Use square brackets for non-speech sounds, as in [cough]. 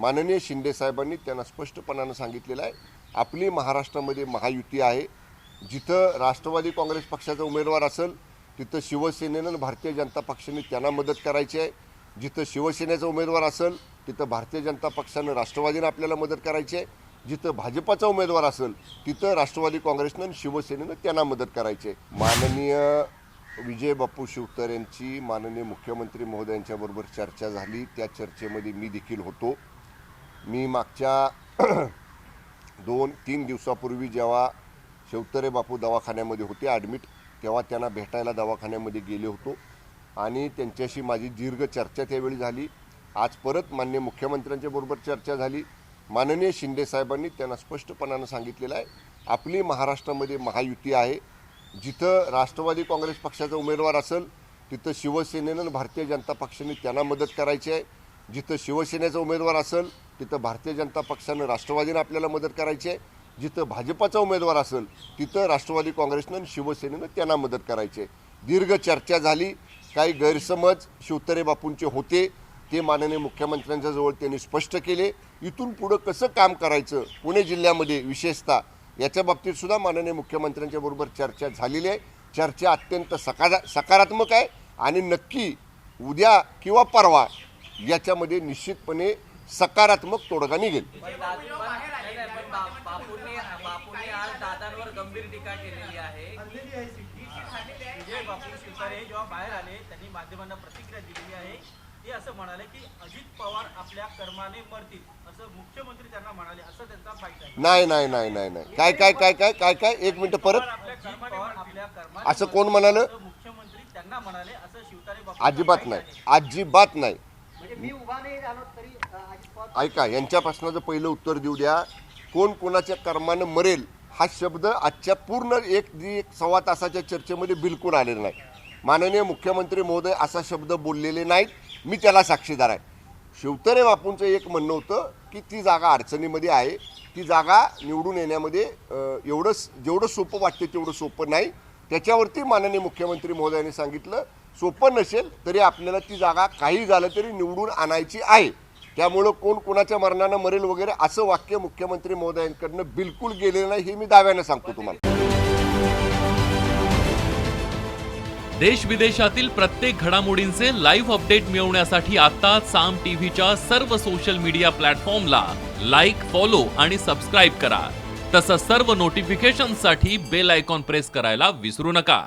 माननीय शिंदे साहेबांनी त्यांना स्पष्टपणानं सांगितलेलं आहे. आपली महाराष्ट्रामध्ये महायुती आहे. जिथं राष्ट्रवादी काँग्रेस पक्षाचा उमेदवार असेल तिथं शिवसेनेनं आणि भारतीय जनता पक्षाने त्यांना मदत करायची आहे. जिथं शिवसेनेचा उमेदवार असेल तिथं भारतीय जनता पक्षानं राष्ट्रवादीनं आपल्याला मदत करायची आहे. जिथं भाजपाचा उमेदवार असेल तिथं राष्ट्रवादी काँग्रेसनं आणि शिवसेनेनं त्यांना मदत करायची आहे. माननीय विजय बापू शिवतर यांची माननीय मुख्यमंत्री महोदयांच्याबरोबर चर्चा झाली. त्या चर्चेमध्ये मी देखील होतो. मी मागच्या [clears throat] दोन तीन दिवसापूर्वी जेव्हा शेवतरे बापू दवाखान्यामध्ये होते ॲडमिट तेव्हा त्यांना भेटायला दवाखान्यामध्ये गेले होतो. आणि त्यांच्याशी माझी दीर्घ चर्चा त्यावेळी झाली. आज परत मान्य मुख्यमंत्र्यांच्या बरोबर चर्चा झाली. माननीय शिंदे साहेबांनी त्यांना स्पष्टपणानं सांगितलेलं आहे आपली महाराष्ट्रामध्ये महायुती आहे. जिथं राष्ट्रवादी काँग्रेस पक्षाचा उमेदवार असेल तिथं शिवसेनेनं भारतीय जनता पक्षाने त्यांना मदत करायची आहे. जिथं शिवसेनेचा उमेदवार असेल तिथं भारतीय जनता पक्षानं राष्ट्रवादीनं आपल्याला मदत करायची आहे. जिथं भाजपाचा उमेदवार असेल तिथं राष्ट्रवादी काँग्रेसनं आणि शिवसेनेनं त्यांना मदत करायची आहे. दीर्घ चर्चा झाली काही गैरसमज शिवतरे बापूंचे होते ते माननीय मुख्यमंत्र्यांच्या जवळ त्यांनी स्पष्ट केले. इथून पुढं कसं काम करायचं पुणे जिल्ह्यामध्ये विशेषतः याच्या बाबतीत सुद्धा माननीय मुख्यमंत्र्यांच्या बरोबर चर्चा झालेली आहे. चर्चा अत्यंत सकारा सकारात्मक आहे आणि नक्की उद्या किंवा परवा याच्यामध्ये निश्चितपणे सकारात्मक तोडगा निघेल. नाही, नाही, पण बा- बापूंनी बापूंनी आज दादांवर गंभीर टीका केलेली आहे. विजय बापू शिवतारे जेव्हा बाहेर आले त्यांनी माध्यमांना प्रतिक्रिया दिलेली आहे. ते असं म्हणाले की अजित पवार आपल्या कर्माने मरतील असं मुख्यमंत्री त्यांना म्हणाले. असं त्यांचा फाईट आहे. नाही नाही नाही नाही नाही. काय काय काय काय काय काय? एक मिनिट परत. असं कोण म्हणालं? असं मुख्यमंत्री त्यांना म्हणाले असं शिवतारे बापू अजिबात नाही. अजिबात नाही. ऐका यांच्यापासून जर पहिलं उत्तर देऊ द्या कोण कोणाच्या कर्मानं मरेल हा शब्द आजच्या पूर्ण एक जी एक सव्वा तासाच्या चर्चेमध्ये बिलकुल आलेला नाही. माननीय मुख्यमंत्री महोदय असा शब्द बोललेले नाहीत मी त्याला साक्षीदार आहे. शिवतरे बापूंचं एक म्हणणं होतं की ती जागा अडचणीमध्ये आहे ती जागा निवडून येण्यामध्ये एवढं जेवढं सोपं वाटते तेवढं सोपं नाही. त्याच्यावरती माननीय मुख्यमंत्री महोदयांनी सांगितलं सोपं नसेल तरी आपल्याला ती जागा काही झालं तरी निवडून आणायची आहे. त्यामुळं कोण कोणाच्या मरणानं मरेल वगैरे असं वाक्य मुख्यमंत्री महोदयांकडनं बिलकुल गेलेलं नाही हे मी दाव्यानं सांगतो तुम्हाला. देश विदेशातील प्रत्येक घडामोडींचे लाईव्ह अपडेट मिळवण्यासाठी आता साम टीव्हीच्या सर्व सोशल मीडिया प्लॅटफॉर्मला लाईक फॉलो आणि सबस्क्राईब करा. तसंच सर्व नोटिफिकेशनसाठी बेल आयकॉन प्रेस करायला विसरू नका.